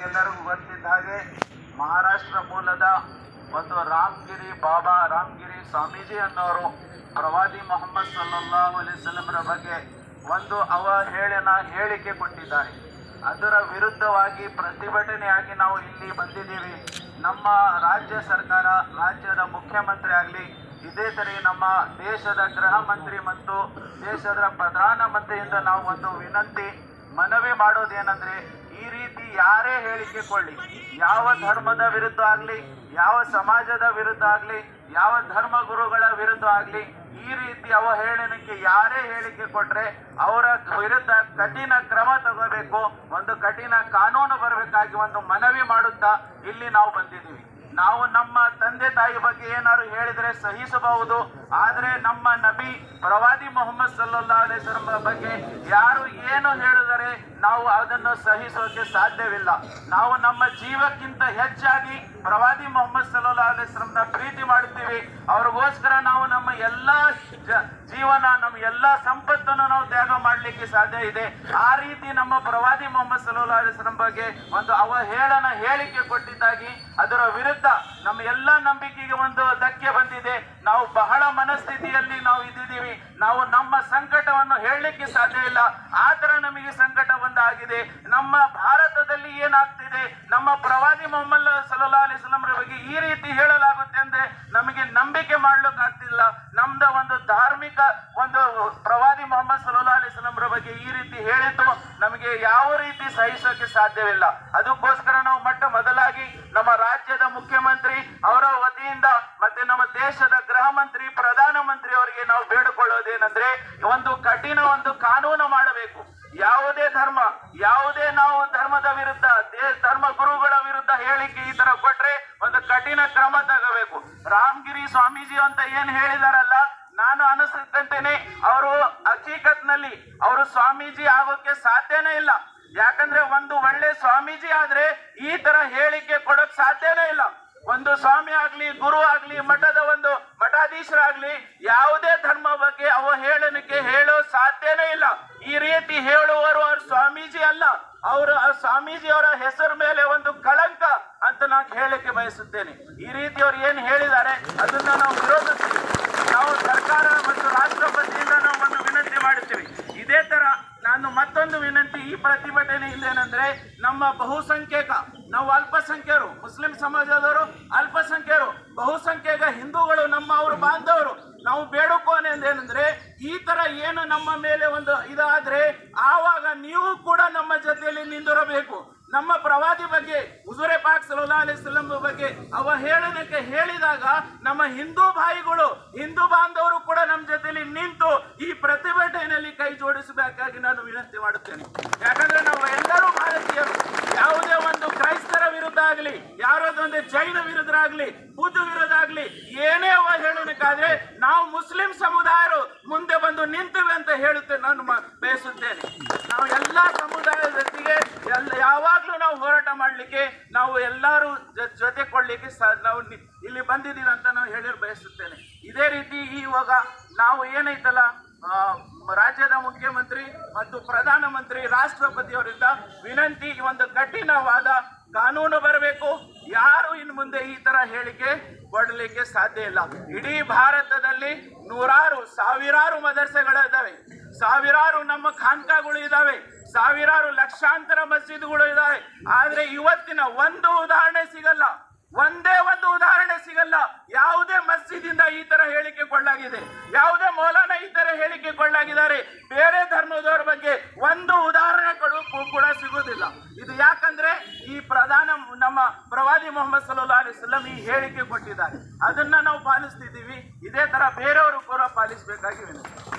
ತಮಗೆಲ್ಲರಿಗೂ ಗೊತ್ತಿದ್ದ ಹಾಗೆ ಮಹಾರಾಷ್ಟ್ರ ಮೂಲದ ಒಂದು ರಾಮ್ಗಿರಿ, ಬಾಬಾ ರಾಮ್ಗಿರಿ ಸ್ವಾಮೀಜಿ ಅನ್ನೋರು, ಪ್ರವಾದಿ ಮೊಹಮ್ಮದ್ ಸಲ್ಲಲ್ಲಾಹು ಅಲೈಹಿ ವಸಲ್ಲಂರ ಬಗ್ಗೆ ಒಂದು ಅವಹೇಳನ ಹೇಳಿಕೆ ಕೊಟ್ಟಿದ್ದಾರೆ. ಅದರ ವಿರುದ್ಧವಾಗಿ ಪ್ರತಿಭಟನೆಯಾಗಿ ನಾವು ಇಲ್ಲಿ ಬಂದಿದ್ದೀವಿ. ನಮ್ಮ ರಾಜ್ಯ ಸರ್ಕಾರ, ರಾಜ್ಯದ ಮುಖ್ಯಮಂತ್ರಿ ಆಗಲಿ, ಇದೇ ಸರಿ ನಮ್ಮ ದೇಶದ ಗೃಹ ಮಂತ್ರಿ ಮತ್ತು ದೇಶದ ಪ್ರಧಾನಮಂತ್ರಿಯಿಂದ ನಾವು ಒಂದು ವಿನಂತಿ, ಮನವಿ ಮಾಡೋದೇನೆಂದ್ರೆ ಈ ರೀತಿ ಯಾರೇ ಹೇಳಿಕೆ ಕೊಳ್ಳಿ ಯಾವ ಧರ್ಮದ ವಿರುದ್ಧ ಆಗಲಿ, ಯಾವ ಸಮಾಜದ ವಿರುದ್ಧ ಆಗಲಿ, ಯಾವ ಧರ್ಮ ಗುರುಗಳ ವಿರುದ್ಧ ಆಗಲಿ, ಈ ರೀತಿ ಅವಹೇಳನಕ್ಕೆ ಯಾರೇ ಹೇಳಿಕೆ ಕೊಟ್ರೆ ಅವರ ವಿರುದ್ಧ ಕಠಿಣ ಕ್ರಮ ತಗೋಬೇಕು, ಒಂದು ಕಠಿಣ ಕಾನೂನು ಬರಬೇಕಾಗಿ ಒಂದು ಮನವಿ ಮಾಡುತ್ತಾ ಇಲ್ಲಿ ನಾವು ಬಂದಿದ್ದೀವಿ. ನಾವು ನಮ್ಮ ತಂದೆ ತಾಯಿ ಬಗ್ಗೆ ಏನಾದ್ರು ಹೇಳಿದ್ರೆ ಸಹಿಸಬಹುದು. ಆದ್ರೆ ನಮ್ಮ ನಬಿ ಪ್ರವಾದಿ ಮೊಹಮ್ಮದ್ ಸಲ್ಲಾ ಅಲೈಸ್ವರ ಬಗ್ಗೆ ಯಾರು ಏನು ಹೇಳಿದರೆ ನಾವು ಅದನ್ನು ಸಹಿಸೋಕೆ ಸಾಧ್ಯವಿಲ್ಲ. ನಾವು ನಮ್ಮ ಜೀವಕ್ಕಿಂತ ಹೆಚ್ಚಾಗಿ ಪ್ರವಾದಿ ಮೊಹಮ್ಮದ್ ಸಲ್ಲಾ ಅಲೈಸ್ವರನ್ನ ಪ್ರೀತಿ ಮಾಡುತ್ತೀವಿ. ಅವ್ರಿಗೋಸ್ಕರ ನಾವು ನಮ್ಮ ಎಲ್ಲ ಜೀವನ ನಮ್ಮ ಎಲ್ಲ ಸಂಪತ್ತನ್ನು ನಾವು ತ್ಯಾಗ ಮಾಡಲಿಕ್ಕೆ ಸಾಧ್ಯ ಇದೆ. ಆ ರೀತಿ ನಮ್ಮ ಪ್ರವಾದಿ ಮೊಹಮ್ಮದ್ ಅಲೈಸ್ವರಂ ಬಗ್ಗೆ ಒಂದು ಅವಹೇಳನ ಹೇಳಿಕೆ ಕೊಟ್ಟಿದ್ದಾಗಿ, ಅದರ ವಿರುದ್ಧ ನಮ್ಮ ಎಲ್ಲ ನಂಬಿಕೆಗೆ ಒಂದು ಧಕ್ಕೆ ಬಂದಿದೆ. ನಾವು ಬಹಳ ಮನಸ್ಥಿತಿಯಲ್ಲಿ ನಾವು ಇದ್ದಿದ್ದೀವಿ. ನಾವು ನಮ್ಮ ಸಂಕಟವನ್ನು ಹೇಳಲಿಕ್ಕೆ ಸಾಧ್ಯ ಇಲ್ಲ. ಆ ತರ ನಮಗೆ ಸಂಕಟ ಒಂದಾಗಿದೆ. ನಮ್ಮ ಭಾರತದಲ್ಲಿ ಏನಾಗ್ತಿದೆ? ನಮ್ಮ ಪ್ರವಾದಿ ಮೊಹಮ್ಮದ್ ಸಲ್ಲಾ ಅಲಿಸ್ಲಾಂರ ಬಗ್ಗೆ ಈ ರೀತಿ ಹೇಳಲಾಗುತ್ತೆ ಅಂದ್ರೆ ನಮಗೆ ನಂಬಿಕೆ ಮಾಡ್ಲಿಕ್ಕಾಗ್ತಿಲ್ಲ ನಮ್ದ ಒಂದು ಧಾರ್ಮಿಕ ಒಂದು ಪ್ರವಾದಿ ಮೊಹಮ್ಮದ್ ಸಲಹಾ ಅಲಿಸ್ಲಾಂರ ಬಗ್ಗೆ ಈ ರೀತಿ ಹೇಳಿದ್ದು ನಮಗೆ ಯಾವ ರೀತಿ ಸಹಿಸೋಕೆ ಸಾಧ್ಯವಿಲ್ಲ. ಅದಕ್ಕೋಸ್ಕರ ನಾವು ಮೊಟ್ಟ ಮೊದಲಾಗಿ ನಮ್ಮ ರಾಜ್ಯದ ಮುಖ್ಯಮಂತ್ರಿ, ಅವರ ವತಿಯಿಂದ ಮತ್ತೆ ನಮ್ಮ ದೇಶದ ಗೃಹ ಮಂತ್ರಿ, ಪ್ರಧಾನ ಮಂತ್ರಿ ಅವರಿಗೆ ನಾವು ಬೇಡಿಕೊಳ್ಳೋದೇನಂದ್ರೆ ಒಂದು ಕಠಿಣ ಒಂದು ಕಾನೂನು ಮಾಡಬೇಕು. ಯಾವುದೇ ಧರ್ಮ, ಯಾವುದೇ ನಾವು ಧರ್ಮದ ವಿರುದ್ಧ ಧರ್ಮ ಗುರುಗಳ ವಿರುದ್ಧ ಹೇಳಿಕೆ ಈ ತರ ಕೊಟ್ರೆ ಒಂದು ಕಠಿಣ ಕ್ರಮ ತಗೋಬೇಕು. ರಾಮಗಿರಿ ಸ್ವಾಮೀಜಿ ಅಂತ ಏನ್ ಹೇಳಿದಾರಲ್ಲ ನಾನು ಅನಿಸ್ತಂತೇನೆ ಅವರು ಹಕೀಕತ್ನಲ್ಲಿ ಅವರು ಸ್ವಾಮೀಜಿ ಆಗೋಕೆ ಸಾಧ್ಯನೇ ಇಲ್ಲ. ಯಾಕಂದ್ರೆ ಒಂದು ಒಳ್ಳೆ ಸ್ವಾಮೀಜಿ ಆದ್ರೆ ಈ ತರ ಹೇಳಿಕೆ ಕೊಡಕ್ ಸಾಧ್ಯನೇ ಇಲ್ಲ. ಒಂದು ಸ್ವಾಮಿ ಆಗ್ಲಿ, ಗುರು ಆಗ್ಲಿ, ಮಠದ ಒಂದು ಮಠಾಧೀಶರಾಗ್ಲಿ ಯಾವುದೇ ಧರ್ಮ ಬಗ್ಗೆ ಅವ ಹೇಳಲಿಕ್ಕೆ ಹೇಳೋ ಸಾಧ್ಯನೇ ಇಲ್ಲ. ಈ ರೀತಿ ಹೇಳುವವರು ಅವ್ರ ಸ್ವಾಮೀಜಿ ಅಲ್ಲ. ಅವರು ಆ ಸ್ವಾಮೀಜಿಯವರ ಹೆಸರು ಮೇಲೆ ಒಂದು ಕಳಂಕ ಅಂತ ನಾನು ಹೇಳಕ್ಕೆ ಬಯಸುತ್ತೇನೆ. ಈ ರೀತಿ ಅವ್ರು ಏನ್ ಹೇಳಿದ್ದಾರೆ, ಅದನ್ನ ನಾವು ವಿರೋಧಿಸ್ತೀವಿ. ನಾವು ಸರ್ಕಾರ ಮತ್ತು ರಾಷ್ಟ್ರಪತಿಯಿಂದ ನಾವು ಒಂದು ವಿನಂತಿ ಮಾಡುತ್ತೇವೆ ಇದೇ ತರ ನಾನು ಮತ್ತೊಂದು ವಿನಂತಿ ಈ ಪ್ರತಿಭಟನೆಯಿಂದ ಏನಂದ್ರೆ ನಮ್ಮ ಬಹುಸಂಖ್ಯಾಕ, ನಾವು ಅಲ್ಪಸಂಖ್ಯರು, ಮುಸ್ಲಿಂ ಸಮಾಜದವರು ಅಲ್ಪಸಂಖ್ಯರು ಬಹುಸಂಖ್ಯಾತ ಹಿಂದೂಗಳು ನಮ್ಮ ಅವರು ಬಾಂಧವರು, ನಾವು ಬೇಡುಕೋನೇಂದೇನೆಂದ್ರೆ ಈ ತರ ಏನು ನಮ್ಮ ಮೇಲೆ ಒಂದು ಇದಾದ್ರೆ ಆವಾಗ ನೀವು ಕೂಡ ನಮ್ಮ ಜೊತೆಯಲ್ಲಿ ನಿಂದಿರಬೇಕು. ನಮ್ಮ ಪ್ರವಾದಿ ಬಗ್ಗೆ, ಹುಜುರೆ ಪಾಕ್ ಸಲಹಾ ಅಲಿಸ್ಲಂ ಬಗ್ಗೆ ಅವಹೇಳನಕ್ಕೆ ಹೇಳಿದಾಗ ನಮ್ಮ ಹಿಂದೂ ಭಾಯಿಗಳು, ಹಿಂದೂ ಬಾಂಧವರು ಕೂಡ ನಮ್ಮ ಜೊತೆಯಲ್ಲಿ ನಿಂತು ಈ ಪ್ರತಿಭಟನೆಯಲ್ಲಿ ಕೈ ಜೋಡಿಸಬೇಕಾಗಿ ನಾನು ವಿನಂತಿ ಮಾಡುತ್ತೇನೆ. ಯಾಕಂದ್ರೆ ನಾವು ಎಲ್ಲರೂ ಭಾರತೀಯರು. ಯಾವುದೇ ಒಂದು ಕ್ರೈಸ್ತರ ವಿರುದ್ಧ ಆಗಲಿ ಯಾರದೊಂದು ಜೈನ ವಿರುದ್ಧ ಆಗಲಿ ಬುದ್ಧ ವಿರುದ್ಧ ಆಗಲಿ, ಏನೇ ಅವಹೇಳನಕ್ಕಾದ್ರೆ ನಾವು ಮುಸ್ಲಿಂ ಸಮುದಾಯರು ಮುಂದೆ ಬಂದು ನಿಂತೀವಿ ಅಂತ ಹೇಳುತ್ತೆ ನಾನು ಬಯಸುತ್ತೇನೆ. ನಾವು ಎಲ್ಲಾ ಜೊತೆಗೆ ಎಲ್ಲ ಯಾವಾಗ್ಲೂ ನಾವು ಹೋರಾಟ ಮಾಡಲಿಕ್ಕೆ ನಾವು ಎಲ್ಲರೂ ಜೊತೆ ಕೊಡಲಿಕ್ಕೆ ಸ- ನಾವು ಇಲ್ಲಿ ಬಂದಿದ್ದೀವಿ ಅಂತ ನಾವು ಹೇಳಿ ಬಯಸುತ್ತೇನೆ. ಇದೇ ರೀತಿ ಇವಾಗ ನಾವು ಏನೈತಲ್ಲ ರಾಜ್ಯದ ಮುಖ್ಯಮಂತ್ರಿ ಮತ್ತು ಪ್ರಧಾನಮಂತ್ರಿ ರಾಷ್ಟ್ರಪತಿಯವರಿಂದ ವಿನಂತಿ ಒಂದು ಕಠಿಣವಾದ ಕಾನೂನು ಬರಬೇಕು. ಯಾರು ಇನ್ನು ಮುಂದೆ ಈ ಥರ ಹೇಳಿಕೆ ಕೊಡಲಿಕ್ಕೆ ಸಾಧ್ಯ ಇಲ್ಲ. ಇಡೀ ಭಾರತದಲ್ಲಿ ನೂರಾರು, ಸಾವಿರಾರು ಮದರ್ಸೆಗಳಿದ್ದಾವೆ. ಸಾವಿರಾರು ನಮ್ಮ ಖಾನ್ಕಾಗಳು ಇದಾವೆ ಸಾವಿರಾರು ಲಕ್ಷಾಂತರ ಮಸೀದಿಗಳು ಇದಾವೆ. ಆದ್ರೆ ಇವತ್ತಿನ ಒಂದು ಉದಾಹರಣೆ ಸಿಗಲ್ಲ. ಒಂದೇ ಒಂದು ಉದಾಹರಣೆ ಸಿಗಲ್ಲ. ಯಾವುದೇ ಮಸ್ಜಿದಿಂದ ಈ ತರ ಹೇಳಿಕೆ ಕೊಳ್ಳಾಗಿದೆ. ಯಾವುದೇ ಮೌಲಾನ ಈ ತರ ಹೇಳಿಕೆ ಕೊಳ್ಳಾಗಿದ್ದಾರೆ. ಬೇರೆ ಧರ್ಮದವರ ಬಗ್ಗೆ ಒಂದು ಉದಾಹರಣೆಗಳು ಕೂಡ ಸಿಗುವುದಿಲ್ಲ. ಇದು ಯಾಕಂದ್ರೆ ಈ ಪ್ರಧಾನ ನಮ್ಮ ಪ್ರವಾದಿ ಮೊಹಮ್ಮದ್ ಸಲ್ಲಾ ಅಲಿಸ್ಲಂ ಈ ಹೇಳಿಕೆ ಕೊಟ್ಟಿದ್ದಾರೆ. ಅದನ್ನ ನಾವು ಪಾಲಿಸ್ತಿದ್ದೀವಿ. ಇದೇ ತರ ಬೇರೆಯವರು ಕೂಡ ಪಾಲಿಸಬೇಕಾಗಿ ವಿನಂತಿ.